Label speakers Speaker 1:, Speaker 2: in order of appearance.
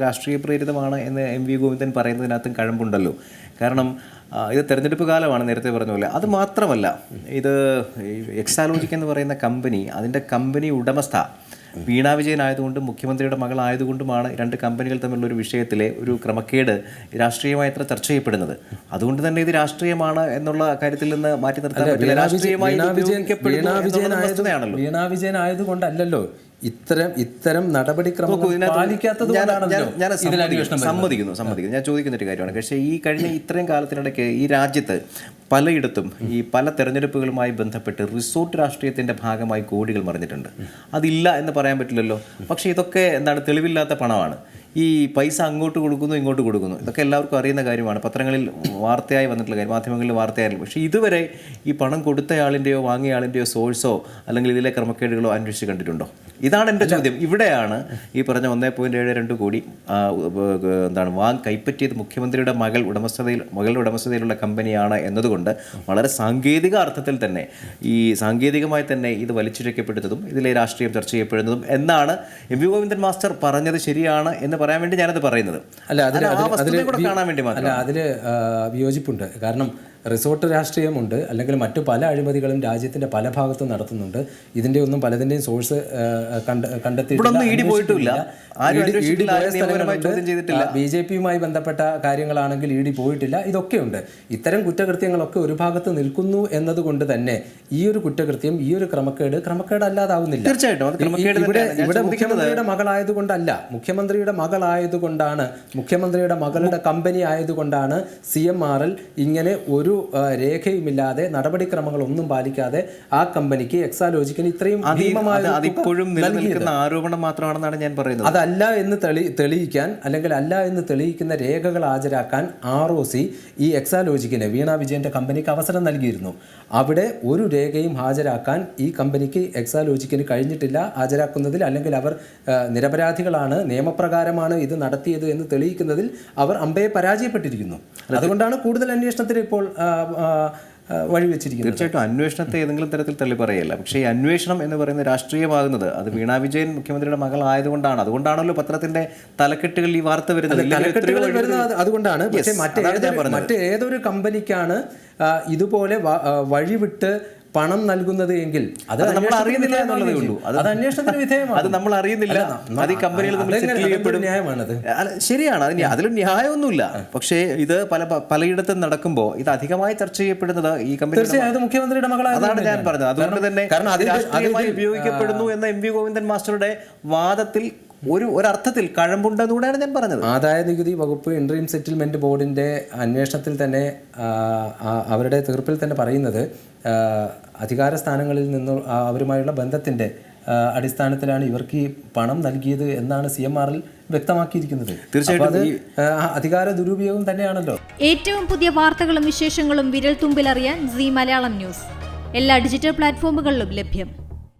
Speaker 1: രാഷ്ട്രീയ പ്രേരിതമാണ് എന്ന് എം വി ഗോവിന്ദൻ പറയുന്നതിനകത്തും കഴമ്പുണ്ടല്ലോ. കാരണം ഇത് തെരഞ്ഞെടുപ്പ് കാലമാണ് നേരത്തെ പറഞ്ഞ പോലെ. അത് മാത്രമല്ല ഇത് എക്സാലോജിക്ക എക്സാലോജിക് എന്ന് പറയുന്ന കമ്പനി അതിന്റെ കമ്പനി ഉടമസ്ഥ വീണ വിജയനായതുകൊണ്ടും മുഖ്യമന്ത്രിയുടെ മകളായതുകൊണ്ടുമാണ് രണ്ട് കമ്പനികൾ തമ്മിലുള്ള ഒരു വിഷയത്തിലെ ഒരു ക്രമക്കേട് രാഷ്ട്രീയമായി എത്ര ചർച്ച ചെയ്യപ്പെടുന്നത്. അതുകൊണ്ട് തന്നെ ഇത് രാഷ്ട്രീയമാണ് എന്നുള്ള കാര്യത്തിൽ നിന്ന് മാറ്റി നിർത്താൻ പറ്റില്ല. രാഷ്ട്രീയമായി
Speaker 2: വീണാ വിജയൻ ആയതുകൊണ്ടല്ലല്ലോ. ഇത്തരം ഇത്തരം നടപടിക്രമങ്ങൾ പാലിക്കാത്തത്
Speaker 1: ഞാൻ- സമ്മതിക്കുന്നു, സമ്മതിക്കുന്നു ഞാൻ ചോദിക്കുന്ന ഒരു കാര്യമാണ്. പക്ഷേ ഈ കഴിഞ്ഞ ഇത്രയും കാലത്തിനിടയ്ക്ക് ഈ രാജ്യത്ത് പലയിടത്തും ഈ പല തെരഞ്ഞെടുപ്പുകളുമായി ബന്ധപ്പെട്ട് റിസോർട്ട് രാഷ്ട്രീയത്തിന്റെ ഭാഗമായി കോടികൾ മറിഞ്ഞിട്ടുണ്ട്. അതില്ല എന്ന് പറയാൻ പറ്റില്ലല്ലോ. പക്ഷേ ഇതൊക്കെ എന്താണ് തെളിവില്ലാത്ത പണമാണ്. ഈ പൈസ അങ്ങോട്ട് കൊടുക്കുന്നു ഇങ്ങോട്ട് കൊടുക്കുന്നു. ഇതൊക്കെ എല്ലാവർക്കും അറിയുന്ന കാര്യമാണ്. പത്രങ്ങളിൽ വാർത്തയായി വന്നിട്ടുള്ള കാര്യം മാധ്യമങ്ങളിൽ വാർത്തയായിരുന്നു പക്ഷേ ഇതുവരെ ഈ പണം കൊടുത്തയാളിന്റെയോ വാങ്ങിയയാളിന്റെയോ സോഴ്സോ അല്ലെങ്കിൽ ഇതിലെ ക്രമക്കേടുകളോ അന്വേഷിച്ച് കണ്ടിട്ടുണ്ടോ? ഇതാണ് എന്റെ ചോദ്യം. ഇവിടെയാണ് ഈ പറഞ്ഞ ഒന്നേ പോയിന്റ് ഏഴ് രണ്ട് കോടി എന്താണ് വാങ് കൈപ്പറ്റിയത് മുഖ്യമന്ത്രിയുടെ മകൾ ഉടമസ്ഥതയിൽ മകളുടെ ഉടമസ്ഥതയിലുള്ള കമ്പനിയാണ് എന്നതുകൊണ്ട് വളരെ സാങ്കേതിക അർത്ഥത്തിൽ തന്നെ ഈ സാങ്കേതികമായി തന്നെ ഇത് വലിച്ചിഴക്കപ്പെടുന്നതും ഇതിലെ രാഷ്ട്രീയം ചർച്ച ചെയ്യപ്പെടുന്നതും എന്നാണ് എം വി ഗോവിന്ദൻ മാസ്റ്റർ പറഞ്ഞത് ശരിയാണ് എന്ന് പറയാൻ വേണ്ടി ഞാനത് പറയുന്നത്.
Speaker 2: അല്ല അതിൽ
Speaker 1: കാണാൻ വേണ്ടി മാത്രം
Speaker 2: അല്ല അതിൽ വിയോജിപ്പുണ്ട്. കാരണം റിസോർട്ട് രാഷ്ട്രീയമുണ്ട് അല്ലെങ്കിൽ മറ്റു പല അഴിമതികളും രാജ്യത്തിന്റെ പല ഭാഗത്തും നടത്തുന്നുണ്ട്. ഇതിന്റെ ഒന്നും പലതിന്റെയും സോഴ്സ്
Speaker 1: ചെയ്തിട്ടില്ല.
Speaker 2: ബി ജെ പിയുമായി ബന്ധപ്പെട്ട കാര്യങ്ങളാണെങ്കിൽ ഇ ഡി പോയിട്ടില്ല. ഇതൊക്കെയുണ്ട്. ഇത്തരം കുറ്റകൃത്യങ്ങളൊക്കെ ഒരു ഭാഗത്ത് നിൽക്കുന്നു എന്നതുകൊണ്ട് തന്നെ ഈ ഒരു കുറ്റകൃത്യം ഈ ഒരു ക്രമക്കേട്
Speaker 1: തീർച്ചയായിട്ടും ക്രമക്കേട്
Speaker 2: ഇവിടെ
Speaker 1: തന്നെയാണ്. ഞാൻ
Speaker 2: ഇവിടെ മുഖ്യമന്ത്രിയുടെ മകളായതുകൊണ്ടല്ല. മുഖ്യമന്ത്രിയുടെ മകളായതുകൊണ്ടാണ് മുഖ്യമന്ത്രിയുടെ മകളുടെ കമ്പനി ആയതുകൊണ്ടാണ് സി എം ആർ എൽ ഇങ്ങനെ ഒരു രേഖയുമില്ലാതെ നടപടിക്രമങ്ങൾ ഒന്നും പാലിക്കാതെ ആ കമ്പനിക്ക് എക്സാലോജിക്കിന് ഇത്രയും
Speaker 1: അതിപ്പോഴും നിലനിൽക്കുന്ന ആരോപണം മാത്രമാണെന്നാണ് ഞാൻ പറയുന്നത്.
Speaker 2: അതല്ല എന്ന് തെളി തെളിയിക്കാൻ അല്ലെങ്കിൽ അല്ല എന്ന് തെളിയിക്കുന്ന രേഖകൾ ഹാജരാക്കാൻ ആർ ഒ സി ഈ എക്സാലോജിക്കിന് വീണ വിജയന്റെ കമ്പനിക്ക് അവസരം നൽകിയിരുന്നു. അവിടെ ഒരു രേഖയും ഹാജരാക്കാൻ ഈ കമ്പനിക്ക് എക്സാലോജിക്കിന് കഴിഞ്ഞിട്ടില്ല. ഹാജരാക്കുന്നതിൽ അല്ലെങ്കിൽ അവർ നിരപരാധികളാണ് നിയമപ്രകാരമാണ് ഇത് നടത്തിയത് എന്ന് തെളിയിക്കുന്നതിൽ അവർ അമ്പയെ പരാജയപ്പെട്ടിരിക്കുന്നു. അതുകൊണ്ടാണ് കൂടുതൽ അന്വേഷണത്തിന് ഇപ്പോൾ വഴിവെച്ചിരിക്കുന്നത്
Speaker 1: തീർച്ചയായിട്ടും അന്വേഷണത്തെ ഏതെങ്കിലും തരത്തിൽ തള്ളി പറയല്ല പക്ഷേ ഈ അന്വേഷണം എന്ന് പറയുന്നത് രാഷ്ട്രീയമാകുന്നത് അത് വീണ വിജയൻ മുഖ്യമന്ത്രിയുടെ മകളായതുകൊണ്ടാണ് അതുകൊണ്ടാണല്ലോ പത്രത്തിന്റെ തലക്കെട്ടുകളിൽ ഈ വാർത്ത വരുന്നത്.
Speaker 2: വരുന്നത് അത് അതുകൊണ്ടാണ്. പക്ഷേ. മറ്റേതൊരു കമ്പനിക്കാണ് ഇതുപോലെ വഴിവിട്ട് പണം നൽകുന്നത് എങ്കിൽ അത്
Speaker 1: നമ്മൾ അറിയുന്നില്ല എന്നുള്ളതേ ഉള്ളൂ.
Speaker 2: അത് അന്വേഷണത്തിന് വിധേയമാണ്.
Speaker 1: അത് നമ്മൾ അറിയുന്നില്ല. അത് ഈ കമ്പനികൾ
Speaker 2: ന്യായമാണത്?
Speaker 1: ശരിയാണ്. അതിന് അതിലും ന്യായമൊന്നുമില്ല. പക്ഷേ ഇത് പല പലയിടത്തും നടക്കുമ്പോൾ ഇത് അധികമായി ചർച്ച ചെയ്യപ്പെടുന്നത് ഈ കമ്പനി
Speaker 2: തീർച്ചയായും മുഖ്യമന്ത്രിയുടെ മകളാണ്
Speaker 1: അതാണ് ഞാൻ പറഞ്ഞത്. അതുകൊണ്ട് തന്നെ
Speaker 2: കാരണം
Speaker 1: ഉപയോഗിക്കപ്പെടുന്നു എന്ന എം വി ഗോവിന്ദൻ മാസ്റ്ററുടെ വാദത്തിൽ ഒരു ഒരർത്ഥത്തിൽ കഴമ്പുണ്ടെന്നുകൂടെയാണ് ഞാൻ പറഞ്ഞത്.
Speaker 2: ആദായ നികുതി വകുപ്പ് ഇൻട്രീം സെറ്റിൽമെന്റ് ബോർഡിന്റെ അന്വേഷണത്തിൽ തന്നെ അവരുടെ തീർപ്പിൽ തന്നെ പറയുന്നത് അധികാര സ്ഥാനങ്ങളിൽ നിന്ന് അവരുമായുള്ള ബന്ധത്തിന്റെ അടിസ്ഥാനത്തിലാണ് ഇവർക്ക് ഈ പണം നൽകിയത് എന്നാണ് സി എം ആറിൽ വ്യക്തമാക്കിയിരിക്കുന്നത്.
Speaker 1: തീർച്ചയായിട്ടും
Speaker 2: അത് അധികാര ദുരുപയോഗം തന്നെയാണല്ലോ.
Speaker 3: ഏറ്റവും പുതിയ വാർത്തകളും വിശേഷങ്ങളും വിരൽ തുമ്പിലറിയാൻ സി മലയാളം ന്യൂസ്. എല്ലാ ഡിജിറ്റൽ പ്ലാറ്റ്ഫോമുകളിലും ലഭ്യം.